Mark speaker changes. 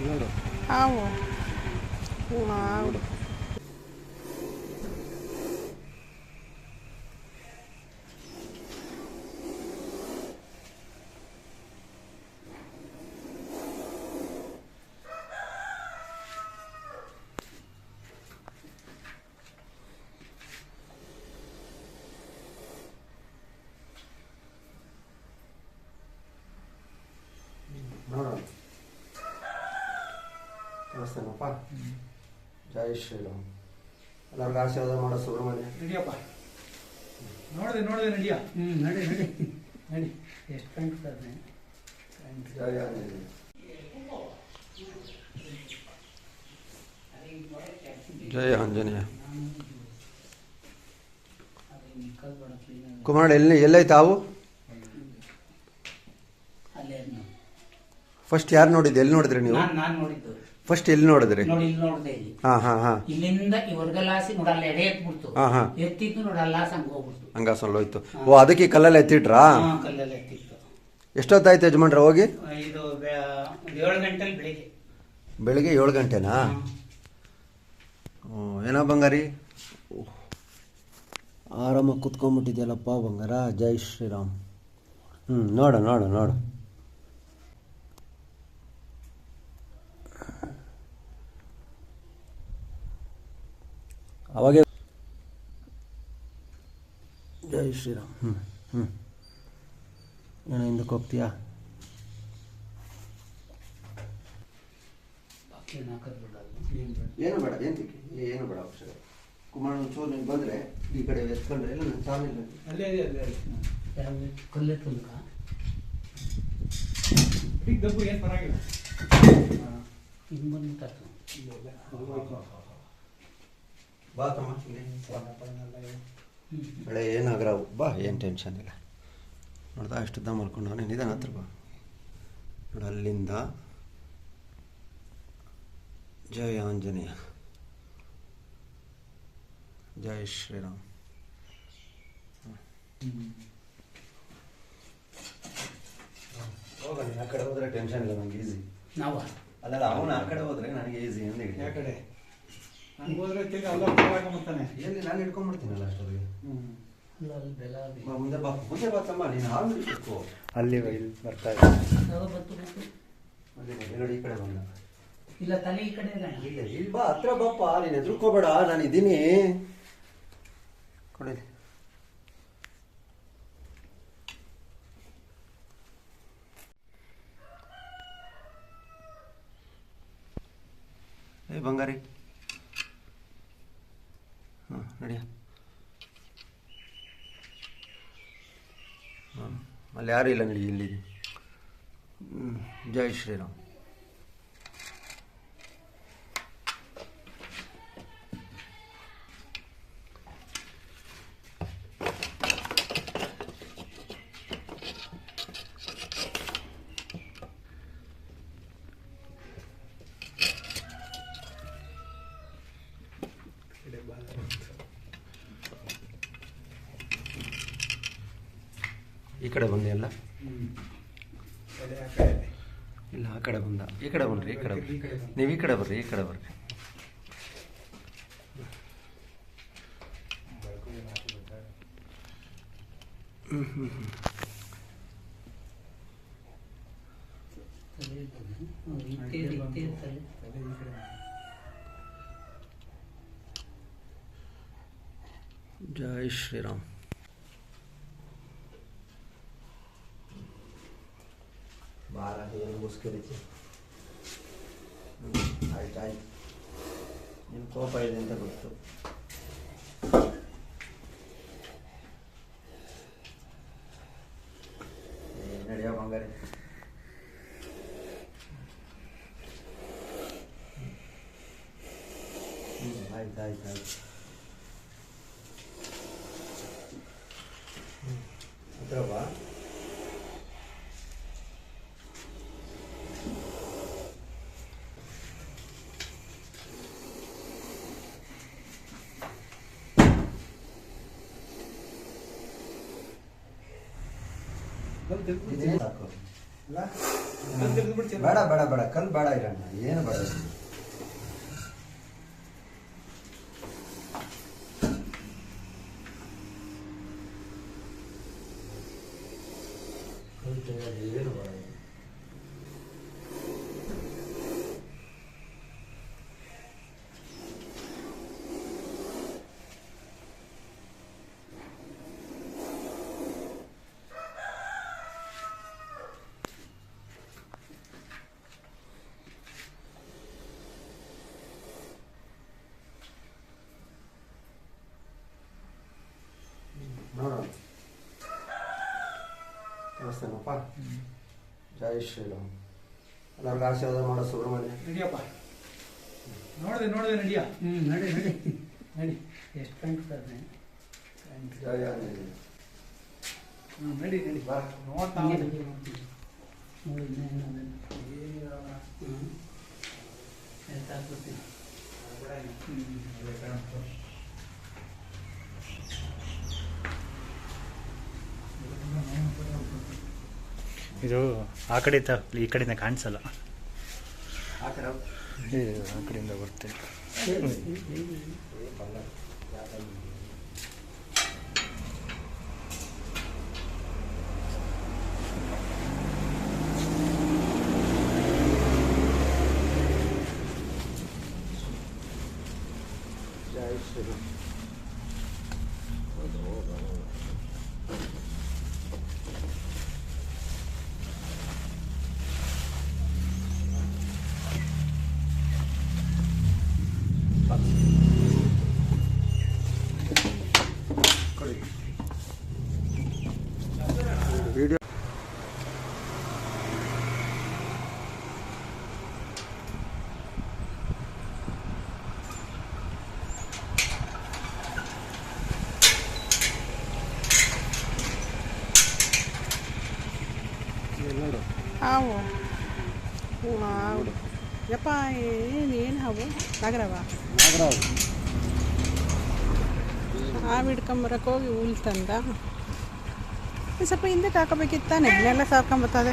Speaker 1: ನೋಡು
Speaker 2: ಹಾವು ಹಾವು
Speaker 1: ನೋಡೋಣ ನಮಸ್ತೆನಪ್ಪ ಜೈ ಶ್ರೀರಾಮ್. ಎಲ್ಲರಿಗೂ ಆಶೀರ್ವಾದ ಮಾಡೋ ಸುಬ್ರಹ್ಮಣ್ಯ.
Speaker 3: ನಡಿಯಪ್ಪ. ನೋಡಿದೆ ನೋಡಿದೆ ನಡಿಯ.
Speaker 4: ಹ್ಞೂ ನಡಿ ನಡಿ. ನಡಿ. ಎಷ್ಟು ಕಾಣ್ತದೆ
Speaker 1: ಜಯ ಆಂಜನೇಯ ಜಯ ಆಂಜನೇಯ. ಕುಮಾರ್ ಎಲ್ಲಿ ಎಲ್ಲೈತೆ ತಾವು
Speaker 4: ಅಲ್ಲೇ
Speaker 1: ಫಸ್ಟ್ ಯಾರು ನೋಡಿದ್ದು? ಎಲ್ಲಿ ನೋಡಿದ್ರಿ ನೀವು? ಫಸ್ಟ್ ಎಲ್ಲಿ ನೋಡಿದ್ರಿ?
Speaker 4: ನೋಡಿ ಇಲ್ಲಿ ನೋಡಿದೆ ಇಲ್ಲಿ.
Speaker 1: ಹಾ ಹಾ ಹಾ.
Speaker 4: ಇಲ್ಲಿಂದ ಈ ವರ್ಗಲಾಸಿ ನೋಡಲ್ಲ ಎಡೆ ಎತ್ಬಿಡ್ತು.
Speaker 1: ಹಾ, ಹಾ.
Speaker 4: ಎತ್ತಿದ್ದು ನೋಡಲ್ಲ ಹಂಗ ಹೋಗ್ಬಿಡ್ತು.
Speaker 1: ಹಂಗಾಸಲ್ಲಿ ಹೋಯ್ತು. ಓ ಅದಕ್ಕೆ ಈ ಕಲ್ಲಲ್ಲಿ ಎತ್ತಿಟ್ರಾ?
Speaker 4: ಹಾ, ಕಲ್ಲೆಲ್ಲ ಎತ್ತಿತ್ತು.
Speaker 1: ಎಷ್ಟೊತ್ತಾಯ್ತು ಯಜಮಾನ್ರ ಹೋಗಿ?
Speaker 4: ಇದು ಏಳು ಗಂಟೆಲಿ ಬೆಳಿಗ್ಗೆ.
Speaker 1: ಬೆಳಿಗ್ಗೆ ಏಳು ಗಂಟೆನಾ? ಹ್ಞೂ ಏನೋ ಬಂಗಾರಿ? ಆರಾಮಾಗಿ ಕುತ್ಕೊಂಡ್ಬಿಟ್ಟಿದ್ಯಲ್ಲಪ್ಪ ಬಂಗಾರ. ಜೈ ಶ್ರೀರಾಮ್. ಹ್ಞೂ ನೋಡು ನೋಡು ನೋಡು. ಅವಾಗೆ ಜೈ ಶ್ರೀರಾಮ್. ಹ್ಞೂ ಹ್ಞೂ ಏನೋ ಹಿಂದಕ್ಕೆ ಹೋಗ್ತೀಯಾ? ಏನು ಬೇಡ ಏನು ಏನು ಬೇಡ ಅವಶ್ಯಕ ಕುಮಾರ ಒಂಚೂರು ನೀವು ಬಂದರೆ ಈ ಕಡೆ ಎತ್ಕೊಂಡ್ರೆ ಇಲ್ಲ ನನ್ನ ಸಾವಿಲ್ಲ
Speaker 3: ಅಲ್ಲೇ ಅಲ್ಲೇ
Speaker 4: ಯಾವ್ದು ಕಲ್ಲೆ ತುಲ್ಕ
Speaker 3: ಈಗ ದಬ್ಬು ಏನು ಪರವಾಗಿಲ್ಲ.
Speaker 4: ಹಿಂಗೆ ಬಂದ್ಬಿಟ್ಟು
Speaker 1: ಬಾ ತಮ್ಮ. ಬೆಳೆ ಏನಾಗ್ರಾವು ಬಾ ಏನು ಟೆನ್ಷನ್ ಇಲ್ಲ. ನೋಡ್ದಾ ಅಷ್ಟುದ್ದ ಮಲ್ಕೊಂಡು ನಾನು ನಿಧಾನ ಹತ್ರ ಬಾ. ನೋಡು ಅಲ್ಲಿಂದ ಜಯ ಆಂಜನೇಯ. ಜಯ ಶ್ರೀರಾಮ್. ಹೋಗ ಆ ಕಡೆ ಹೋದ್ರೆ ಟೆನ್ಷನ್ ಇಲ್ಲ ನನಗೆ ಈಸಿ
Speaker 4: ನಾವು?
Speaker 1: ಅಲ್ಲ ಅವನು ಆ ಕಡೆ ಹೋದ್ರೆ ನನಗೆ ಈಸಿ ಅಂತ
Speaker 3: ಆ
Speaker 1: ಹೇಳಿ
Speaker 3: ಕಡೆ? ಹಂಗೆ ಹೋದ್ರೆ ತಿರ್ಗಿ ಅಲ್ಲ ಪರವಾಗಿರ್ತಾನೆ
Speaker 1: ಎಲ್ಲಿ? ನಾನು ಹಿಡ್ಕೊಂಡ್ಬಿಡ್ತೀನಲ್ಲ ಅಷ್ಟೊತ್ತಿಗೆ.
Speaker 4: ಅದು.
Speaker 1: ಬಾ, ಮುಂದೆ ಬಾ ಮುಂದೆ ಬಾ ತಮ್ಮ ನೀನು ಹಾಲು ಹಿಡಿಬೇಕು
Speaker 3: ಅಲ್ಲಿ ಇಲ್ಲಿ ಬರ್ತಾ ಇದೆ
Speaker 4: ಯಾವ ಬತ್ತು ಬತ್ತು
Speaker 1: ಅಲ್ಲಿ ಬಾ, ನೋಡಿ ಈ ಕಡೆ ಬಂದ.
Speaker 4: ಇಲ್ಲ ತಲೆ ಈ ಕಡೆ ಇದೆ.
Speaker 1: ಇಲ್ಲ ಇಲ್ಲಿ ಬಾ ಹತ್ರ ಬಾಪ್ಪ ನೀನು ಎದುರ್ಕೋಬೇಡ ನಾನು ಇದ್ದೀನಿ ಕೊಡಿ. ಏ ಬಂಗಾರಿ. ನಡಿಯ ಹಾಂ ಅಲ್ಲಿ ಯಾರು ಇಲ್ಲ ನಡಿ ಇಲ್ಲಿ. ಜೈ ಶ್ರೀರಾಮ್. ಈ ಕಡೆ ಬಂದೆ ಅಲ್ಲ ಇಲ್ಲ, ಆ ಕಡೆ ಬಂದ. ಈ ಕಡೆ ಬನ್ರಿ, ಈ ಕಡೆ ಬರ್ರಿ ನೀವು ಈ ಕಡೆ ಬರ್ರಿ, ಈ ಕಡೆ ಬರ್ರಿ.
Speaker 4: ಜೈ ಶ್ರೀರಾಮ್ ಇತ್ತೆ ತಲೆ
Speaker 3: ತಲೆ ಈ ಕಡೆ
Speaker 1: ಜೈ ಶ್ರೀರಾಮ್ ಬಾರ ಏನು ಮುಸ್ಕರಿತಿ ಆಯ್ತು ನಿಮ್ಮ ಕೋಪ ಇದೆ ಅಂತ ಗೊತ್ತು ನಡೆಯೋ ಬಂಗಾರಿ ಹ್ಞೂ ಆಯ್ತು ಆಯ್ತು ಆಯ್ತು ಹತ್ರ
Speaker 3: ಬಂದು ತಿರ್ಗಿ
Speaker 1: ಇದೇ ಸಾಕು
Speaker 3: ಅಲ್ಲ ಕಲ್ಲು ತೆಗ್ದು ಬಿಡ್ತೀರ?
Speaker 1: ಬೇಡ ಬೇಡ ಬೇಡ. ಕಲ್ ಬೇಡ ಇರಣ್ಣ. ಏನು ಬೇಡ ಇದು. ಕಲ್ಲು ತೆಗ್ಯೋದು ಏನು ಬೇಡ ಇದು. ನೋಡೋಣ ತೋರಿಸ್ತೇನಪ್ಪ ಜೈ ಶ್ರೀರಾಮ್. ಎಲ್ಲರಿಗೂ ಆಶೀರ್ವಾದ ಮಾಡೋ ಸುಬ್ರಹ್ಮಣ್ಯ.
Speaker 3: ನಡಿಯಪ್ಪ. ನೋಡಿದೆ ನೋಡಿದೆ ನಡಿಯ?
Speaker 4: ಹ್ಞೂ ನಡಿ ನಡಿ. ನಡಿ. ಎಷ್ಟು ಪ್ಯಾಂಟ್ ಸರ್
Speaker 1: ಜೈ ಆಂಜನೇಯ.
Speaker 3: ಹ್ಞೂ ನಡಿ ನಡಿ.
Speaker 1: ಬಾ.
Speaker 3: ನೋಡ್ತಾ
Speaker 4: ನೋಡ್ತೀನಿ
Speaker 3: ಹ್ಞೂ
Speaker 4: ನೋಡಿ ಇನ್ನೇನು ಅದನ್ನು
Speaker 3: ಏನಿರಲ್ಲ.
Speaker 4: ಹ್ಞೂ ಎಷ್ಟು ಹಾಕ್ಬಿಡ್ತೀನಿ
Speaker 3: ಬಿಡ ಇನ್ನು. ಅದೇ ಕಾಣುತ್ತೆ.
Speaker 5: ಇದು ಆ ಕಡೆ ಈ ಕಡೆಯಿಂದ ಕಾಣಿಸಲ್ಲ
Speaker 1: ಆ ಕಡೆ ಹೋಗು.
Speaker 5: ಆ ಕಡೆಯಿಂದ ಬರುತ್ತೆ.
Speaker 1: ಜೈ ಶ್ರೀರಾಮ್ ಕೊಡಿ ವಿಡಿಯೋ ನೋಡು
Speaker 2: ಹಾವು ಹಾವು ಯಪ್ಪ ಏನು ಏನು ಹಾವು? ನಗರವ?
Speaker 1: ನಾಗರಾಜ್
Speaker 2: ಹಾವು ಹಿಡ್ಕೊಂಬರಕ್ಕೆ ಹೋಗಿ ಹುಲ್ ತಂದ. ಸ್ವಲ್ಪ ಹಿಂದೆ ಹಾಕೋಬೇಕಿತ್ತಾನೆ ಎಲ್ಲ ಸಾರ್ಕೊಂಬರ್ತದೆ